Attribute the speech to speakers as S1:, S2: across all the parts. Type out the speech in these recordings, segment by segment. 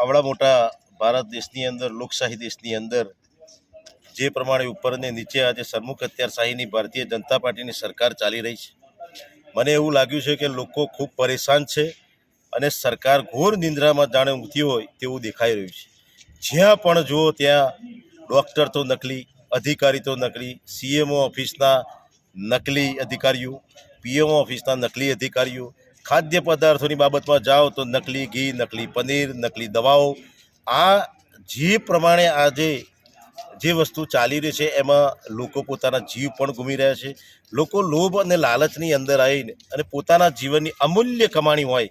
S1: આવડા મોટા ભારત દેશની અંદર, લોકશાહી દેશની અંદર, જે પ્રમાણે ઉપર ને નીચે આજે સરમુખ અત્યારશાહીની ભારતીય જનતા પાર્ટીની સરકાર ચાલી રહી છે. મને એવું લાગ્યું છે કે લોકો ખૂબ પરેશાન છે અને સરકાર ઘોર નિંદ્રામાં જાણે ઊંઘતી હોય તેવું દેખાઈ રહ્યું છે. જ્યાં પણ જુઓ ત્યાં ડૉક્ટર તો નકલી, અધિકારી તો નકલી સીએમઓ ઓફિસના નકલી અધિકારીઓ પીએમઓ ઓફિસના નકલી અધિકારીઓ ખાદ્ય પદાર્થોની બાબતમાં જાઓ તો નકલી ઘી, નકલી પનીર, નકલી દવાઓ, આ જે પ્રમાણે આજે જે વસ્તુ ચાલી રહી છે, એમાં લોકો પોતાના જીવ પણ ગુમી રહ્યા છે. લોકો લોભ અને લાલચની અંદર આવીને અને પોતાના જીવનની અમૂલ્ય કમાણી હોય,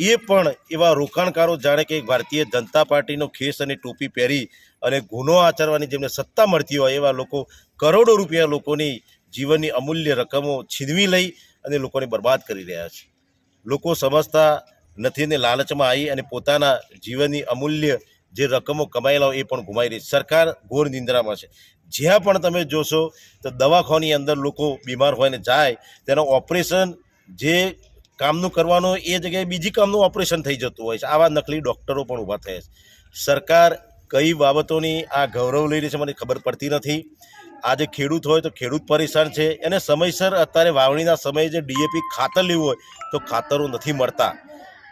S1: એ પણ એવા રોકાણકારો જાણે કે ભારતીય જનતા પાર્ટીનો ખેસ અને ટોપી પહેરી અને ગુનો આચરવાની જેમને સત્તા મળતી હોય, એવા લોકો કરોડો રૂપિયા લોકોની જીવનની અમૂલ્ય રકમો છીનવી લઈ અને લોકોને બરબાદ કરી રહ્યા છે. લોકો સમજતા નથી ને લાલચમાં આવી અને પોતાના જીવનની અમૂલ્ય જે રકમો કમાયેલા હોય એ પણ ગુમાઈ રહી સરકાર ઘોર નિંદ્રામાં છે. જ્યાં પણ તમે જોશો તો દવાખાની અંદર લોકો બીમાર હોય ને જાય, તેનો ઓપરેશન જે કામનું કરવાનું એ જગ્યાએ બીજી કામનું ઓપરેશન થઈ જતું હોય છે. આવા નકલી ડૉક્ટરો પણ ઊભા થયા છે. સરકાર કઈ બાબતોની આ ગૌરવ લઈ રહી છે મને ખબર પડતી નથી. આજે ખેડૂત હોય તો ખેડૂત પરેશાન છે. એને સમયસર અત્યારે વાવણીના સમયે જે ડીએપી ખાતર લેવું હોય તો ખાતરો નથી મળતા.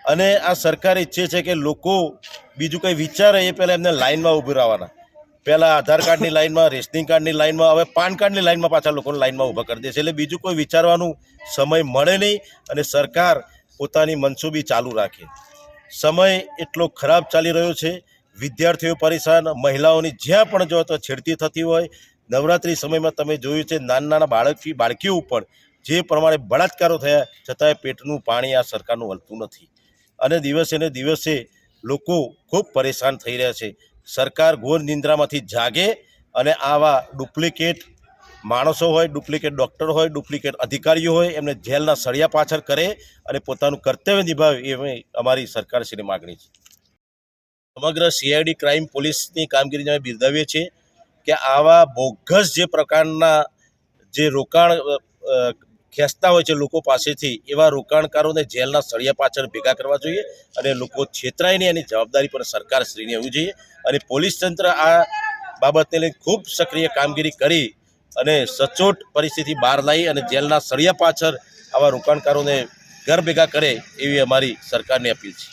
S1: અને આ સરકાર ઈચ્છે છે કે લોકો બીજું કંઈ વિચારે એ પહેલાં એમને લાઇનમાં ઊભી રહેવાના. પહેલાં આધાર કાર્ડની લાઇનમાં, રેશનિંગ કાર્ડની લાઇનમાં, હવે પાન કાર્ડની લાઇનમાં પાછા લોકોને લાઇનમાં ઊભા કરી દે છે એટલે બીજું કોઈ વિચારવાનું સમય મળે નહીં અને સરકાર પોતાની મનસૂબી ચાલુ રાખે. સમય એટલો ખરાબ ચાલી રહ્યો છે. વિદ્યાર્થીઓ પરેશાન, મહિલાઓની જ્યાં પણ જો તો છેડતી થતી હોય નવરાત્રિ સમયમાં તમે જોયું છે, નાના નાના બાળકી બાળકીઓ ઉપર જે પ્રમાણે બળાત્કારો થયા, છતાંય પેટનું પાણી આ સરકારનું હલતું નથી. અને દિવસે ને દિવસે લોકો ખૂબ પરેશાન થઈ રહ્યા છે. સરકાર ઘોર નિંદ્રામાંથી જાગે અને આવા ડુપ્લિકેટ માણસો હોય, ડુપ્લિકેટ ડૉક્ટર હોય, ડુપ્લિકેટ અધિકારીઓ હોય, એમને જેલના સળિયા પાછળ કરે અને પોતાનું કર્તવ્ય નિભાવે એ અમારી સરકારશ્રીની માગણી છે. સમગ્ર સીઆઈડી ક્રાઇમ પોલીસની કામગીરીને અમે બિરદાવીએ છીએ. કે આવા બોગસ જે પ્રકારના જે રોકાણ ખેંચતા હોય છે લોકો પાસેથી, એવા રોકાણકારોને જેલના સળિયા પાછળ ભેગા કરવા જોઈએ અને લોકો છેતરાય નહીં એની જવાબદારી પણ સરકારશ્રીને હોવી જોઈએ અને પોલીસ તંત્ર આ બાબતને લઈને ખૂબ સક્રિય કામગીરી કરી અને સચોટ પરિસ્થિતિ બહાર લાવી અને જેલના સળિયા પાછળ આવા રોકાણકારોને ઘર ભેગા કરે એવી અમારી સરકારની અપીલ છે.